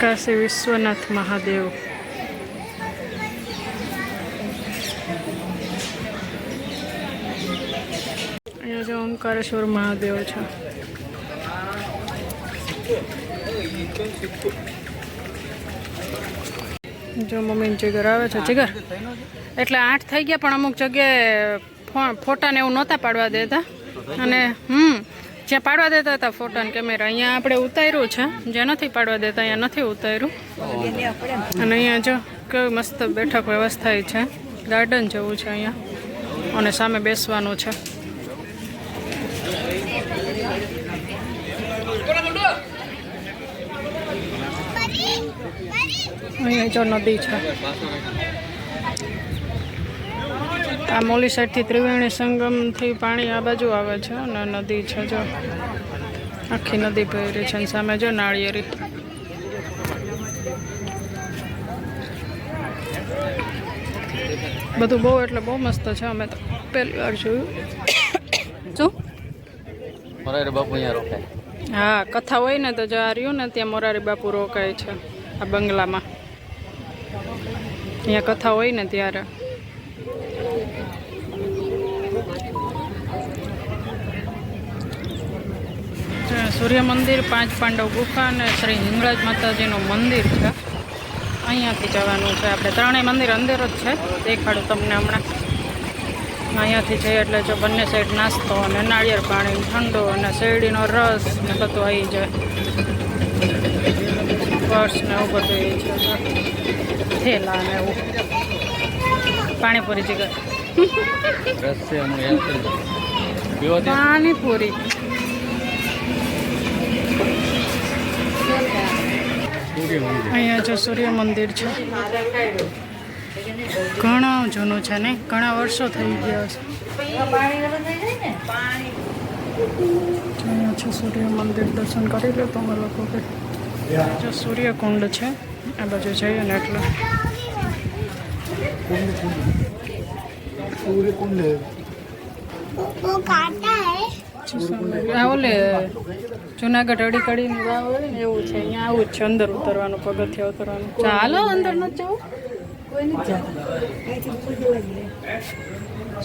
કાશી વિશ્વનાથ મહાદેવ. અહીંયા જો ઓમકારેશ્વર મહાદેવ છે. જો મમ્મી જીગર આવે છે. જીગર? એટલે આઠ થઈ ગયા પણ અમુક જગ્યાએ ફોટાને એવું નહોતા પાડવા દેતા. અને, હમ જ્યાં પાડવા દેતા હતા ફોટો અને કેમેરા અહીંયા આપણે ઉતાર્યું છે. જ્યાં નથી પાડવા દેતા, અહીંયા નથી ઉતાર્યું. અને અહીંયા જો કેવી મસ્ત બેઠક વ્યવસ્થા છે. ગાર્ડન જેવું છે અહીંયા. અને સામે બેસવાનું છે. અહીંયા જો નદી છે. આ મોલી સાઈડથી ત્રિવેણી સંગમથી પાણી આ બાજુ આવે છે અને નદી છે જો. આખી નદી પહેરી છે અને સામે જો નાળિયેરી બધું બહુ એટલે બહુ મસ્ત છે. અમે તો પહેલી વાર જોયું. શું? મોરારી બાપુ અહીંયા રોકાય. હા કથા હોય ને તો જો આ રહ્યું ને ત્યાં મોરારી બાપુ રોકાય છે આ બંગલામાં. અહીંયા કથા હોય ને ત્યારે. ત્યાં સૂર્ય મંદિર, પાંચ પાંડવ ગુફા અને શ્રી હિંગળાજ માતાજીનું મંદિર છે. અહીંયાથી જવાનું છે આપણે. ત્રણેય મંદિર અંદર જ છે. દેખાડું તમને હમણાં. અહીંયાથી જઈએ એટલે જો બંને સાઈડ નાસ્તો અને નાળિયેર પાણી, ઠંડો અને શેરડીનો રસ ને બધું આવી જાય. પર્સ ને એવું બધું થેલા ને એવું. પાણીપુરી જીગર. રસ છે અમુક યાદ કરી દો પીવો તે પાણીપુરી અહીંયા જો સૂર્ય મંદિર છે. ઘણા જૂનું છે ને ઘણા વર્ષો થઈ ગયા છે. અહીંયા છે સૂર્ય મંદિર દર્શન કરી લો તમે લોકો કે. જો સૂર્યકુંડ છે આ બાજુ જઈએ ને એટલે. वो काटा है આ ઓલે જુનાગઢ અડી કડીની વાવ હોય ને એવું છે અહીંયા આવું જ છે અંદર ઉતરવાનું પગથિયા ઉતરવાનું ચાલો અંદર ન જવું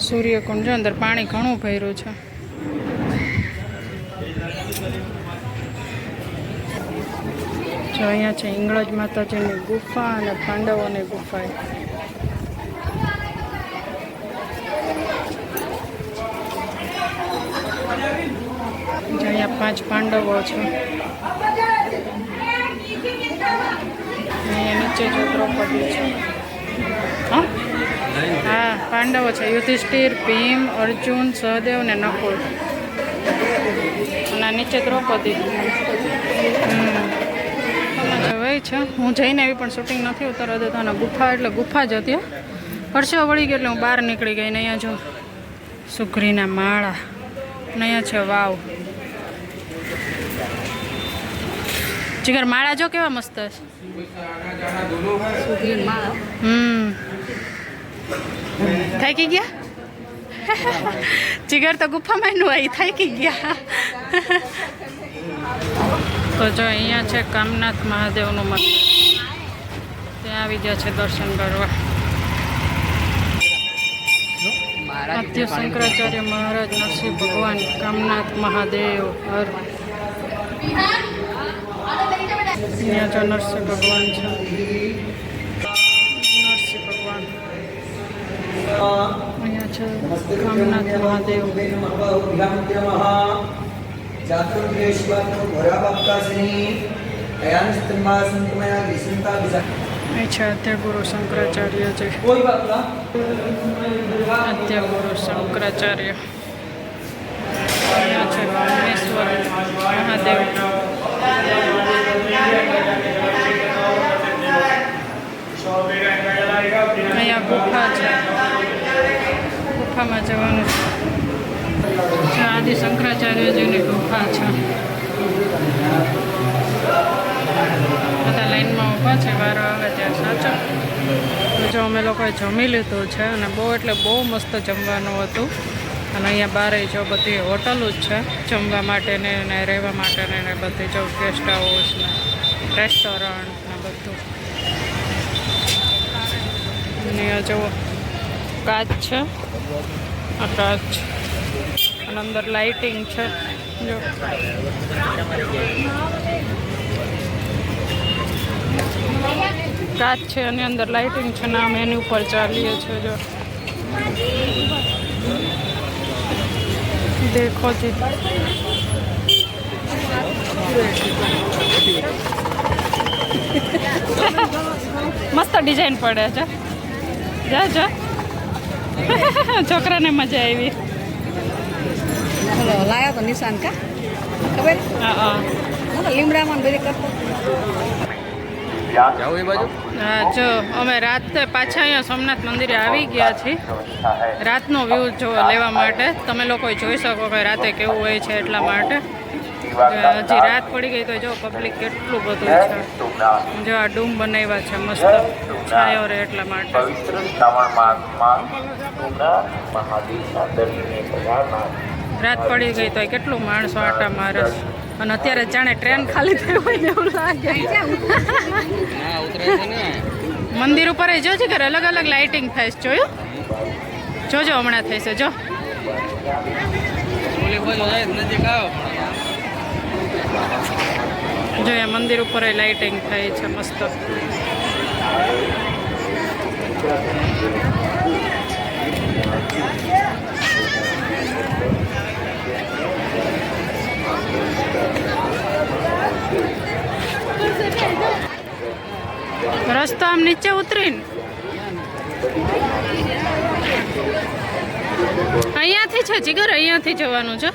સૂર્યકુંડ છે અંદર પાણી ઘણું ભર્યું છે જો અહીંયા છે હિંગળજ માતાજીની ગુફા અને પાંડવોની ગુફા અહીંયા પાંચ પાંડવો છે. અહીંયા નીચે જો દ્રૌપદી છે. હા? પાંડવો છે. યુધિષ્ઠિર, ભીમ, અર્જુન, સહદેવ ને નકુલ. અને નીચે દ્રૌપદી. વય છે. હું જઈને એવી પણ શૂટિંગ નથી ઉતારવા દેતા. અને ગુફા એટલે ગુફા જ હતી. પરસેવો વળી ગયો એટલે હું બહાર નીકળી ગઈ ને અહીંયા જો. સુઘરીના માળા. અને અહીંયા છે વાવ. જીગર માળા જો કેવા મસ્ત છે. હમ. થાકી ગયા? જીગર તો ગુફામાં એનું આવી થાકી ગયા. તો જો અહીંયા છે કામનાથ મહાદેવનું મંદિર. ત્યાં આવી ગયા છે દર્શન કરવા. આદ્ય શંકરાચાર્ય મહારાજ નરસિંહ ભગવાન, કામનાથ મહાદેવ, હર. અહીંયા જો નરસિંહ ભગવાન છે. નરસિંહ ભગવાન. અહીંયા છે કામનાથ મહાદેવ. અહીં છે. અત્યગુરુ શંકરાચાર્ય છે અત્યગુરુ શંકરાચાર્ય અહીંયા છે. મહાદેવ. અહીંયા ગુફા છે. ગુફામાં જવાનું છે. આદિ શંકરાચાર્યજીની ગુફા છે. બધા લાઈનમાં ઊભા છે. વારો અમે લોકોએ જમી લીધું છે અને બહુ એટલે બહુ મસ્ત જમવાનું હતું. અને અહીંયા બારે જો બધી હોટલો જ છે જમવા માટેને અને રહેવા માટેને ને બધી જો ગેસ્ટ હાઉસ ને રેસ્ટોરન્ટ ને બધું. અને આ જો કાચ છે. આ કાચ અને અંદર લાઇટિંગ છે. જો. કાચ છે અને અંદર લાઇટિંગ છે ને અમે એની ઉપર ચાલીએ છીએ જો. દેખો જી. મસ્ત ડિઝાઇન પડે છે. જા જા. છોકરાને મજા આવી. લાયા તો નિશાન કા? ખબર? હા હા. હું લીમડામાં બધી કરતો. જાવું એ બાજુ? હા જો અમે રાતે પાછા અહીંયા સોમનાથ મંદિરે આવી ગયા છીએ. રાતનો વ્યૂ જો લેવા માટે. તમે લોકો જોઈ શકો કે રાતે કેવું હોય છે એટલા માટે. હજી રાત પડી ગઈ તો જો પબ્લિક કેટલું બધું છે. જો આ ડૂમ બનાવ્યા છે મસ્ત. છાયો રહે એટલા માટે. રાત પડી ગઈ તો કેટલું માણસો આટા મારે છે. અને અત્યારે જાણે ટ્રેન ખાલી થઈ હોય એવું લાગે. છે મંદિર ઉપર એ જોજે કે અલગ અલગ લાઇટિંગ થાય છે, જોયું? જોજો હમણાં થઈ છે, જો. ઓલી બાજુ જાય તો નજીક આવો જો એ મંદિર ઉપર લાઇટિંગ થાય છે, મસ્ત. રસ્તો આમ નીચે ઉતરીને? અહીંયાથી છે જીગર? અહીંયાથી જવાનું છે?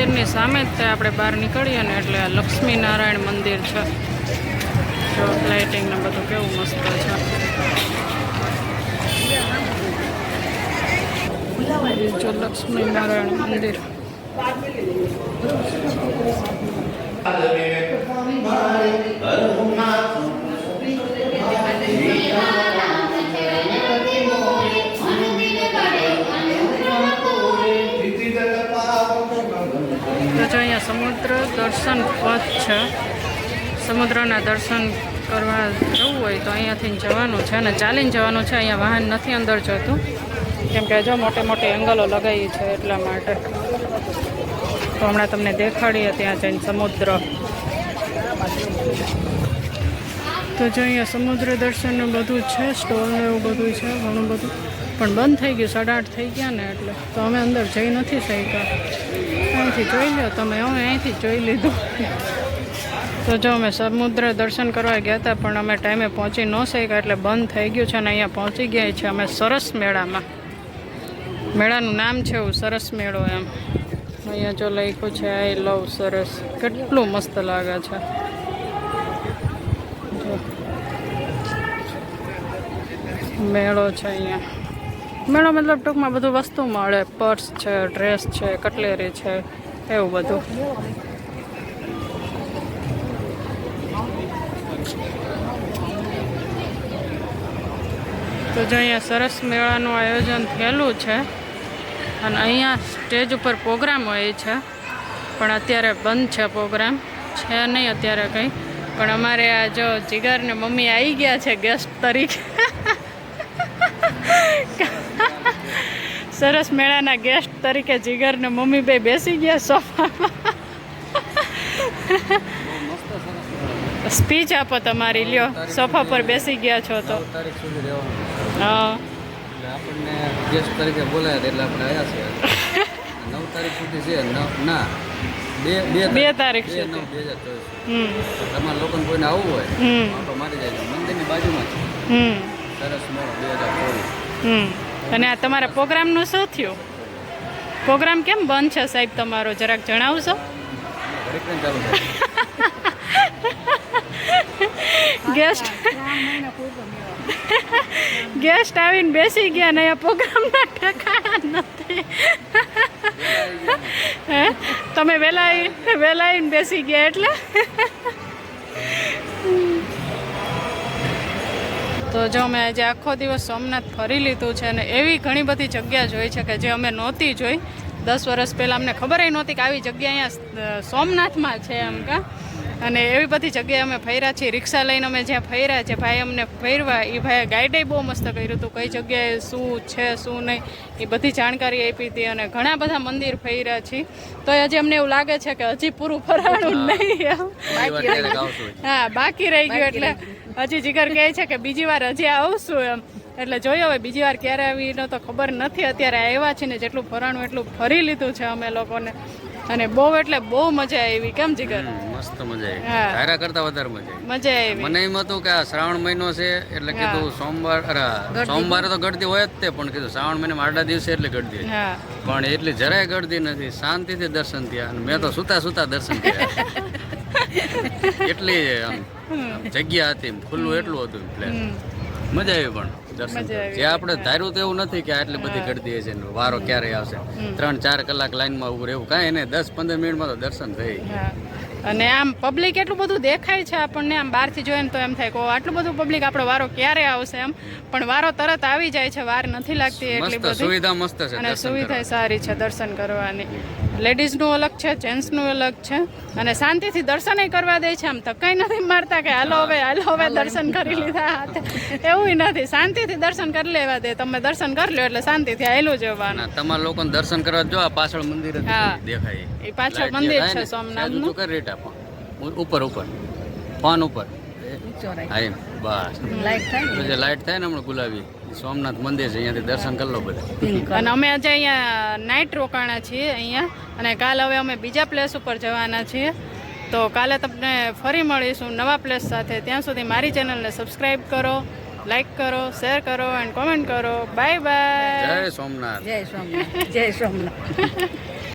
મંદિરની સામે જ આપણે બહાર નીકળીએ ને એટલે આ લક્ષ્મીનારાયણ મંદિર છે. લાઇટિંગ ને બધું કેવું મસ્ત છે. જો લક્ષ્મીનારાયણ મંદિર. તો દર્શન પથ છે. સમુદ્રના દર્શન કરવા જવું હોય તો અહીંયાથી જવાનું છે અને ચાલીને જવાનું છે. અહીંયા વાહન નથી અંદર જતું. કેમ કે જો મોટે મોટે એંગલો લગાવી છે એટલા માટે. તો હમણાં તમને દેખાડીએ ત્યાં જઈને સમુદ્ર. તો જો અહીંયા સમુદ્ર દર્શનનું બધું છે, સ્ટોલ એવું બધું છે, ઘણું બધું. પણ બંધ થઈ ગયું, સાડા આઠ થઈ ગયા ને એટલે. તો અમે અંદર જઈ નથી શક્યા. અહીંથી જોઈ લો તમે અમે અહીંથી જોઈ લીધું. તો જો અમે સમુદ્ર દર્શન કરવા ગયા હતા, પણ અમે ટાઈમે પહોંચી ન શક્યા, એટલે બંધ થઈ ગયું છે અને અહીંયા પહોંચી ગયા છે અમે સરસ મેળામાં. મેળાનું નામ છે એવું, સરસ મેળો એમ. અહીંયા જો લખ્યું છે આઈ લવ સરસ. કેટલું મસ્ત લાગે છે. મેળો છે અહીંયા. મેળો મતલબ ટૂંકમાં બધું વસ્તુ મળે. પર્સ છે, ડ્રેસ છે, કટલેરી છે, એવું બધું. તો જો અહીંયા સરસ મેળાનું આયોજન થયેલું છે. અને અહીંયા સ્ટેજ ઉપર પ્રોગ્રામ હોય છે. પણ અત્યારે બંધ છે પ્રોગ્રામ. છે નહીં અત્યારે કંઈ. પણ અમારે આ જો જીગર ને મમ્મી આવી ગયા છે ગેસ્ટ તરીકે. સરસ મેળાના ગેસ્ટ તરીકે જીગર ને મમ્મી બે બેસી ગયા સોફામાં. સ્પીચ આપો તમારી લ્યો. સોફા પર બેસી ગયા છો તો. નવ તારીખ સુધી રહેવાનું. હા. એટલે આપણને ગેસ્ટ તરીકે બોલાયા એટલે આપણે આવ્યા છે નવ તારીખ સુધી છે ના બે બે તારીખ. છે તમારા લોકોને કોઈને આવવું હોય તો મારી જાય મંદિરની બાજુમાં છે. હમ. સરસ મોડો બે હજાર ચોવીસ. અને આ તમારા પ્રોગ્રામનું શું થયું? પ્રોગ્રામ કેમ બંધ છે સાહેબ તમારો? જરાક જણાવશો? ગેસ્ટ ગેસ્ટ આવીને બેસી ગયા ને અહીંયા પ્રોગ્રામના ઠેકાણા નથી. તમે વહેલા વહેલા આવીને બેસી ગયા એટલે? તો જો અમે આજે આખો દિવસ સોમનાથ ફરી લીધું છે અને એવી ઘણી બધી જગ્યા જોઈ છે કે જે અમે નહોતી જોઈ. દસ વર્ષ પહેલાં અમને ખબર નહોતી કે આવી જગ્યા અહીંયા સોમનાથમાં છે એમ કા? અને એવી બધી જગ્યાએ અમે ફર્યા છીએ. રિક્ષા લઈને અમે જ્યાં ફર્યા છે ભાઈ અમને ફેરવા એ ભાઈએ ગાઈડે બહુ મસ્ત કર્યું હતું. કઈ જગ્યાએ શું છે શું નહીં એ બધી જાણકારી આપી હતી અને ઘણા બધા મંદિર ફર્યા છીએ. તો હજી અમને એવું લાગે છે કે હજી પૂરું ફરાણું નહીં હા બાકી રહી ગયું એટલે હજી જીગર કહે છે કે બીજી વાર હજી આવશું એમ. એટલે જોયો હવે બીજી વાર ક્યારે આવીને તો ખબર નથી. અત્યારે આવ્યા છે ને જેટલું ફરાણું એટલું ફરી લીધું છે અમે લોકોને. અને બહુ એટલે બહુ મજા આવી. કેમ જીગર? મસ્ત મજા આવી. ધારા કરતા વધારે મજા આવી. મજા આવી. મને એમ હતું કે આ શ્રાવણ મહિનો છે એટલે કીધું સોમવાર અરે સોમવારે તો ગળતી હોય જ તે પણ કીધું શ્રાવણ મહિનામાં આડા દિવસે એટલે ગળતી. પણ એટલી જરાય ગળતી નથી. શાંતિથી દર્શન થયા અને મેં તો સુતા સુતા દર્શન થયા એટલી જગ્યા હતી ખુલ્લું એટલું હતું પ્લેન મજા આવી પણ. જે આપણે ધાર્યું તો એવું નથી કે આટલી બધી ગળતી છે વારો ક્યારે આવશે. ત્રણ ચાર કલાક લાઈનમાં ઉભું રહેવું. કાંઈ નહીં દસ પંદર મિનિટમાં તો દર્શન થઈ. અને આમ પબ્લિક એટલું બધું દેખાય છે આપણને આમ બહારથી જોઈએ ને તો એમ થાય કે આટલું બધું પબ્લિક આપણો વારો ક્યારે આવશે એમ. પણ વારો તરત આવી જાય છે વાર નથી લાગતી એટલી બધી. સુવિધા મસ્ત છે અને સુવિધા સારી છે દર્શન કરવાની. લેડીઝનું અલગ છે જેન્ટ્સનું અલગ છે. અને શાંતિથી દર્શન કરવા દે છે આમ ધક્કાઈ નથી મારતા કે હાલો હવે હાલો હવે દર્શન કરી લીધા એવું નથી શાંતિથી દર્શન કરી લેવા દે. તમે દર્શન કરી લો એટલે શાંતિથી આવેલું જવાનું. તમારા લોકોને દર્શન કરવા જો આ પાછળ મંદિર હા. દેખાય. એ પાછળ મંદિર છે ને, સોમનાથનું. ઉપર ઉપર. ફોન ઉપર. હા બસ. લાઈટ થાય ને? પછી લાઈટ થાય ને હમણાં ગુલાબી. સોમનાથ મંદિર છે અહીંયાથી દર્શન કરી લો બધા. અને અમે આજે અહીંયા નાઇટ રોકાણા છીએ અહીંયા. અને કાલ હવે અમે બીજા પ્લેસ ઉપર જવાના છીએ. તો કાલે તમને ફરી મળીશું નવા પ્લેસ સાથે. ત્યાં સુધી મારી ચેનલને સબસ્ક્રાઈબ કરો લાઈક કરો શેર કરો એન્ડ કોમેન્ટ કરો. બાય બાય જય સોમનાથ. જય સોમનાથ. જય સોમનાથ.